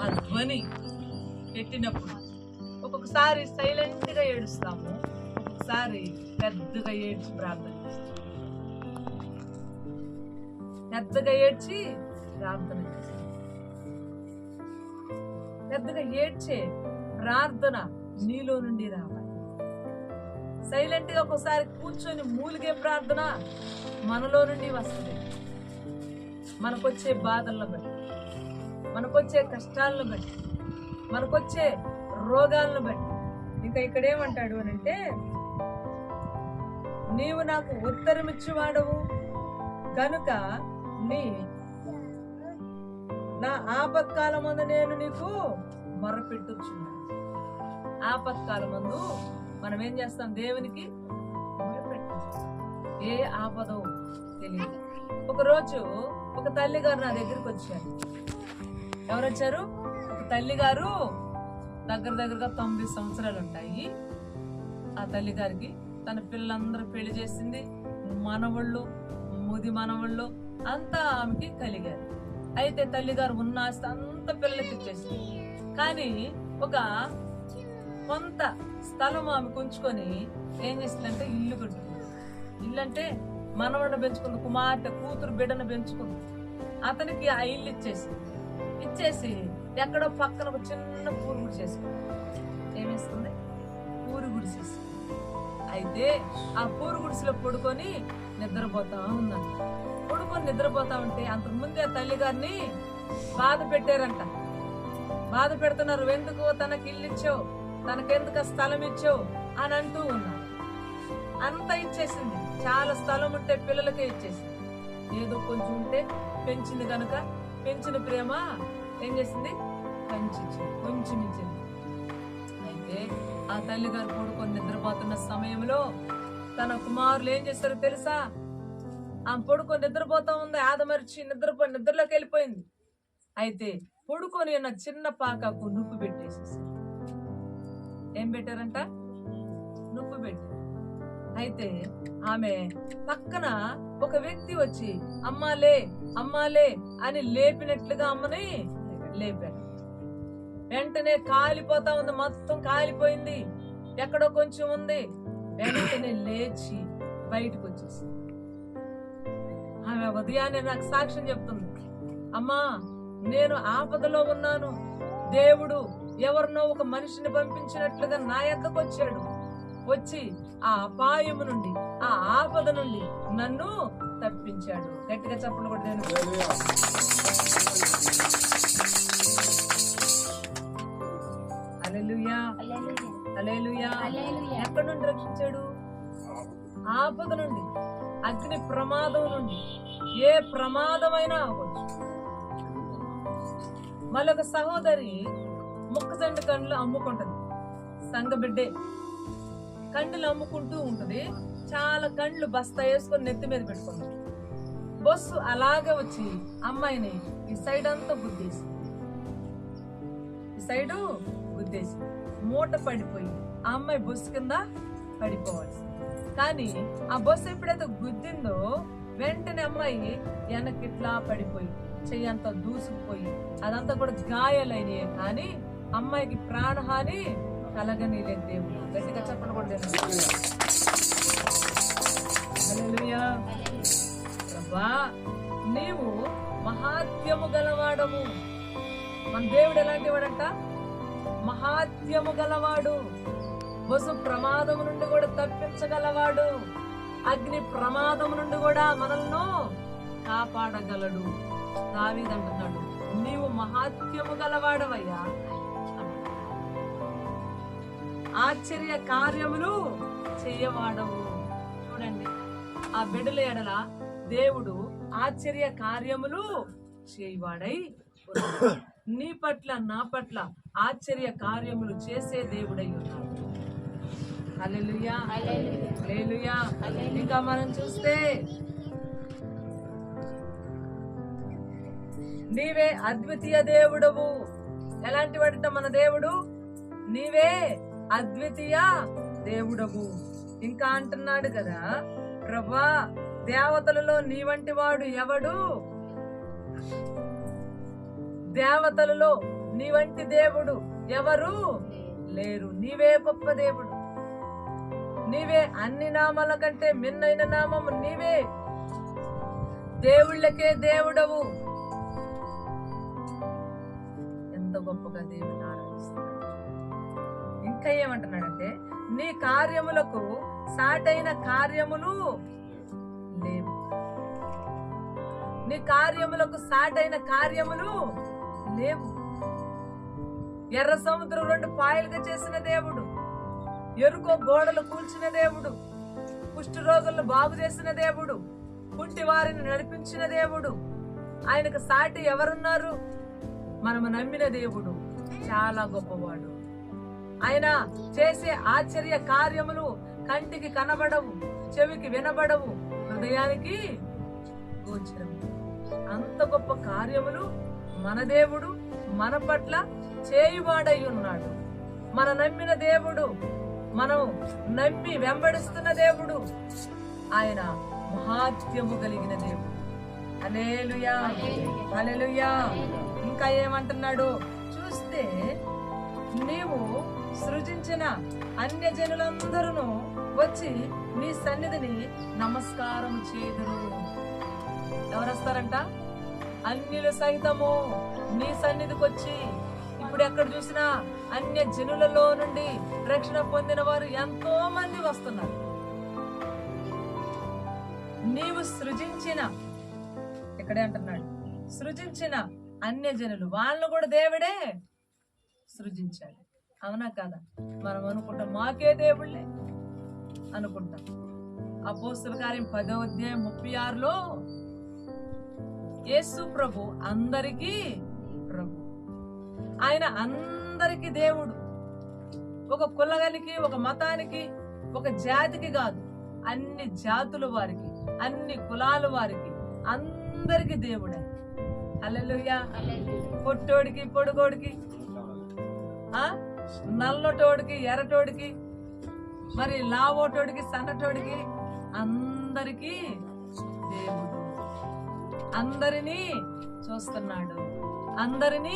ఆ ధ్వని పెట్టినప్పుడు ఒక్కొక్కసారి సైలెంట్గా ఏడుస్తాము ఒక్కొక్కసారి పెద్దగా ఏడ్చి ప్రార్థన చేస్తాము. పెద్దగా ఏడ్చి ప్రార్థన చేస్తాం పెద్దగా ఏడ్చే ప్రార్థన నీలో నుండి రావాలి. సైలెంట్గా ఒకసారి కూర్చొని మూలిగే ప్రార్థన మనలో నుండి వస్తుంది. మనకొచ్చే బాధల్లో బట్టి మనకొచ్చే కష్టాలను బట్టి మనకొచ్చే రోగాలను బట్టి. ఇంకా ఇక్కడ ఏమంటాడు అని అంటే నీవు నాకు ఉత్తరమిచ్చివాడవు. కనుక నీ నా ఆపత్కాలమందు నేను నీకు మొరపెట్టుచున్నాను. ఆపత్కాలమందు మనం ఏం చేస్తాం? దేవునికి ఏ ఆపదో తెలియదు ఒకరోజు ఒక తల్లి గారు నా దగ్గరికి వచ్చారు ఎవరు వచ్చారు తల్లి గారు దగ్గర దగ్గరగా తొంభై సంవత్సరాలు ఉంటాయి. ఆ తల్లి గారికి తన పిల్లలందరూ పెళ్ళి చేసింది మనవళ్ళు ముది మనవళ్ళు అంతా ఆమెకి కలిగారు. అయితే తల్లిగారు ఉన్న ఆస్తి అంత పిల్లలకి ఇచ్చేసింది. కానీ ఒక కొంత స్థలం ఆమె ఉంచుకొని ఏం చేసిందంటే ఇల్లు కట్టుకుంది ఇల్లు అంటే మనవడిని పెంచుకుంది కుమార్తె కూతురు బిడ్డను పెంచుకుంది. అతనికి ఆ ఇల్లు ఇచ్చేసింది. ఇచ్చేసి ఎక్కడో పక్కన ఒక చిన్న పూరు గుడి చేసుకుంది. ఏమేసుకుంది పూరు గుడిసేసి అయితే ఆ పూరు గుడిసెలో పడుకొని నిద్రపోతా ఉందంట. పడుకొని నిద్రపోతా ఉంటే అంతకు ముందే ఆ తల్లి గారిని బాధ పెట్టారంట. బాధ పెడుతున్నారు ఎందుకు తనకి ఇల్లు ఇచ్చావు? తనకెందుకు స్థలం ఇచ్చావు? అని అంటూ ఉన్నారు. అంత ఇచ్చేసింది. చాలా స్థలం ఉంటే పిల్లలకే ఇచ్చేసింది. ఏదో కొంచెం ఉంటే పెంచింది కనుక పెంచిన ప్రేమ ఏం చేసింది? పెంచింది. కొంచెం ఇచ్చింది అయితే ఆ తల్లి గారు పడుకొని నిద్రపోతున్న సమయంలో తన కుమారులు ఏం చేశారో తెలుసా? ఆమె పడుకొని నిద్రపోతా ఉంది. ఆదమరిచి నిద్రపో నిద్రలోకి వెళ్ళిపోయింది. అయితే పడుకొని ఉన్న చిన్న పాకకు నుప్పు పెట్టేసేసి. ఏం పెట్టారంట? నుప్పు పెట్టారు అయితే ఆమె పక్కన ఒక వ్యక్తి వచ్చి అమ్మాలే అమ్మాలే అని లేపినట్లుగా అమ్మని లేపారు వెంటనే కాలిపోతా ఉంది మొత్తం కాలిపోయింది. ఎక్కడో కొంచెం ఉంది. వెంటనే లేచి బయటకు వచ్చేసి ఆమె ఉదయాన్నే నాకు సాక్ష్యం చెప్తుంది. అమ్మా నేను ఆపదలో ఉన్నాను. దేవుడు ఎవరినో ఒక మనిషిని పంపించినట్లుగా నా ఎద్దకు వచ్చాడు వచ్చి ఆ అపాయము నుండి ఆ ఆపద నుండి నన్ను తప్పించాడు. గట్టిగా చప్పలు కూడా నేను హల్లెలూయా. హల్లెలూయా. ఎక్కడి నుండి రక్షించాడు? ఆపద నుండి అగ్ని ప్రమాదం నుండి. ఏ ప్రమాదమైనా అవ్వచ్చు. మళ్ళొక సహోదరి మొక్కజండు కండ్లు అమ్ముకుంటది. సంగ బిడ్డే కండ్లు అమ్ముకుంటూ ఉంటుంది. చాలా కండ్లు బస్తా వేసుకొని నెత్తి మీద పెట్టుకుంది బస్సు అలాగే వచ్చి అమ్మాయిని ఈ సైడ్ అంతా గుద్దేసి ఈ సైడు గుద్దేసి మూట పడిపోయి ఆ అమ్మాయి బస్సు కింద పడిపోవాలి. కానీ ఆ బస్సు ఎప్పుడైతే గుద్దిందో వెంటనే అమ్మాయి వెనకిట్లా పడిపోయి చెయ్యి అంతా దూసుకుపోయి అదంతా కూడా గాయాలైనయే కానీ అమ్మాయికి ప్రాణహాని కలగనీలేదు దేవుడు గట్టిగా చెప్పండి కూడా ప్రభా నీవు మహాత్యము గలవాడము మన దేవుడు ఎలాంటి వాడంట? మహాత్యము గలవాడు. బసు ప్రమాదము నుండి కూడా తప్పించగలవాడు. అగ్ని ప్రమాదము నుండి కూడా మనల్ని కాపాడగలడు. దావీదంటున్నాడు నీవు మహాత్యము గలవాడవయ్యా. ఆశ్చర్య కార్యములు చెయ్యవాడవు. చూడండి ఆ బిడ్డల ఎడల దేవుడు ఆశ్చర్య కార్యములు చేయవాడై నీ పట్ల నా పట్ల ఆశ్చర్య కార్యములు చేసే దేవుడై ఉన్నాడు. ఇంకా మనం చూస్తే నీవే అద్వితీయ దేవుడవు. ఎలాంటి వాడిట మన దేవుడు? నీవే అద్వితీయ దేవుడవు ఇంకా అంటున్నాడు కదా ప్రభా దేవతలలో నీ వంటి వాడు ఎవడు? దేవతలలో నీ వంటి దేవుడు ఎవరు? లేరు. నీవే గొప్ప దేవుడు. నీవే అన్ని నామాల కంటే మిన్నైన నామము నీవే. దేవుళ్ళకే దేవుడవు. ఎంత గొప్పగా దేవుడు. ఇంకా ఏమంటున్నాడంటే నీ కార్యములకు సాటైన కార్యములు లేవు. నీ కార్యములకు సాటైన కార్యములు లేవు. ఎర్ర సముద్రం రెండు పాయలుగా చేసిన దేవుడు ఎరుకో గోడలు కూల్చిన దేవుడు కుష్టి రోగులను బాగు చేసిన దేవుడు కుంటి వారిని నడిపించిన దేవుడు. ఆయనకు సాటి ఎవరున్నారు? మనము నమ్మిన దేవుడు చాలా గొప్పవాడు. ఆయన చేసే ఆశ్చర్య కార్యములు కంటికి కనబడవు చెవికి వినబడవు హృదయానికి గోచరం. అంత గొప్ప కార్యములు మన దేవుడు మన పట్ల చేయువాడై ఉన్నాడు. మన నమ్మిన దేవుడు మనం నమ్మి వెంబడిస్తున్న దేవుడు ఆయన మహాత్యము కలిగిన దేవుడు. అలేలుయా అలెలుయా ఇంకా ఏమంటున్నాడు? చూస్తే నీవు సృజించిన అన్య జనులందరూ వచ్చి నీ సన్నిధిని నమస్కారం చేదురు. ఎవరొస్తారంట? అన్యులు సైతము నీ సన్నిధికి వచ్చి ఇప్పుడు ఎక్కడ చూసినా అన్య జనులలో నుండి రక్షణ పొందిన వారు ఎంతో మంది వస్తున్నారు. నీవు సృజించిన ఇక్కడే అంటున్నాడు. సృజించిన అన్య జనులు వాళ్ళను కూడా దేవుడే సృజించాడు. అవునా కాదా? మనం అనుకుంటాం మాకే దేవుళ్ళే అనుకుంటాం. అపోస్తుల కార్యం పదో అధ్యాయం ముప్పై ఆరులో యేసు ప్రభు అందరికీ ప్రభు. ఆయన అందరికీ దేవుడు. ఒక కులగనికి ఒక మతానికి ఒక జాతికి కాదు అన్ని జాతుల వారికి అన్ని కులాల వారికి అందరికి దేవుడే. అల్లెలుయ్యా పొట్టోడికి పొడుగోడికి నల్లటోడికి ఎర్రటోడికి మరి లావోటోడికి సన్నటోడికి అందరికీ దేవుడు. అందరినీ చూస్తున్నాడు. అందరినీ